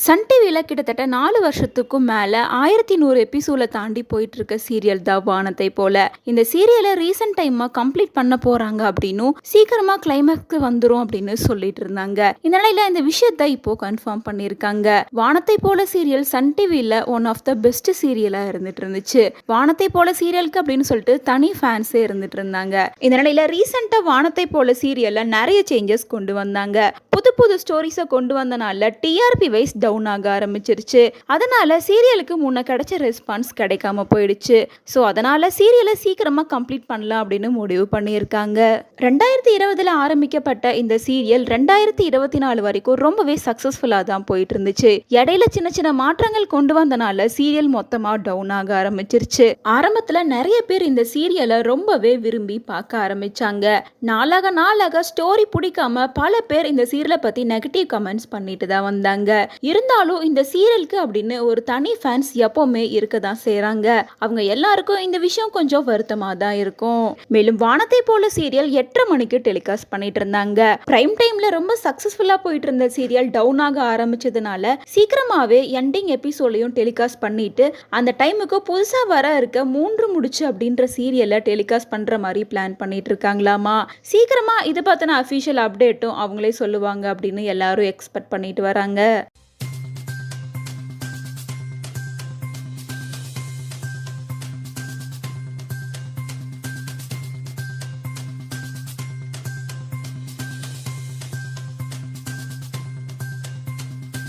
Sun டிவியில் கிட்டத்தட்ட நாலு வருஷத்துக்கும் மேலே ஆயிரத்தி நூறு எபிசோட தாண்டி போயிட்டு இருக்க சீரியல் தான் வானத்தை போல. இந்த சீரியலை ரீசெண்ட் டைமாக கம்ப்ளீட் பண்ண போகிறாங்க அப்படின்னும் சீக்கிரமாக கிளைமேக்ஸ்க்கு வந்துடும் அப்படின்னு சொல்லிட்டு இருந்தாங்க. இந்த நிலையில இந்த விஷயத்த இப்போ கன்ஃபார்ம் பண்ணியிருக்காங்க. வானத்தை போல சீரியல் சன் டிவியில் ஒன் ஆஃப் த பெஸ்ட் சீரியலாக இருந்துட்டு இருந்துச்சு. வானத்தை போல சீரியலுக்கு அப்படின்னு சொல்லிட்டு தனி ஃபேன்ஸே இருந்துட்டு இருந்தாங்க. இந்த நிலையில ரீசெண்டாக வானத்தை போல சீரியலில் நிறைய சேஞ்சஸ் கொண்டு வந்தாங்க. புது புது ஸ்டோரிஸை கொண்டு வந்தனால டிஆர்பி வைஸ் டவுன் ஆக ஆரம்பிச்சிருச்சு. அதனால சீரியலுக்கு முன்ன கிடைச்ச ரெஸ்பான்ஸ் கிடைக்காம போயிடுச்சு. ஸோ அதனால சீரியலை சீக்கிரமா கம்ப்ளீட் பண்ணலாம் அப்படின்னு முடிவு பண்ணியிருக்காங்க. ரெண்டாயிரத்தி இருபதுல ஆரம்பிக்கப்பட்ட இந்த சீரியல் ரெண்டாயிரத்தி இருபத்தி நாலு வரைக்கும் ரொம்பவே சக்ஸஸ்ஃபுல்லாக தான் போயிட்டு இருந்துச்சு இடையில சின்ன சின்ன மாற்றங்கள் கொண்டு வந்தனால சீரியல் மொத்தமாக டவுன் ஆக ஆரம்பிச்சிருச்சு. ஆரம்பத்தில் நிறைய பேர் இந்த சீரியலை ரொம்பவே விரும்பி பார்க்க ஆரம்பிச்சாங்க. நாளாக நாளாக ஸ்டோரி பிடிக்காம பல பேர் இந்த சீரியல் பற்றி நெகட்டிவ் கமெண்ட்ஸ் பண்ணிட்டு தான் வந்தாங்க. இருந்தாலும் இந்த சீரியலுக்கு அப்படின்னு ஒரு தனி ஃபேன்ஸ் எப்போவுமே இருக்க தான் செய்கிறாங்க அவங்க எல்லாருக்கும் இந்த விஷயம் கொஞ்சம் வருத்தமாக தான் இருக்கும். மேலும் வானத்தை போல சீரியல் எட்டரை மணிக்கு டெலிகாஸ்ட் பண்ணிட்டு இருந்தாங்க. பிரைம் டைம்ல ரொம்ப சக்ஸஸ்ஃபுல்லாக போயிட்டு இருந்த சீரியல் டவுன் ஆக ஆரம்பிச்சதுனால சீக்கிரமாகவே எண்டிங் எபிசோடையும் டெலிகாஸ்ட் பண்ணிட்டு அந்த டைமுக்கு புதுசாக வர இருக்க மூன்று முடிச்சு அப்படின்ற சீரியலை டெலிகாஸ்ட் பண்ணுற மாதிரி பிளான் பண்ணிட்டு இருக்காங்களாமா? சீக்கிரமாக இதை பற்றின அஃபிஷியல் அப்டேட்டும் அவங்களே சொல்லுவாங்க. அப்படின்னு எல்லாரும் எக்ஸ்பெக்ட் பண்ணிட்டு வராங்க.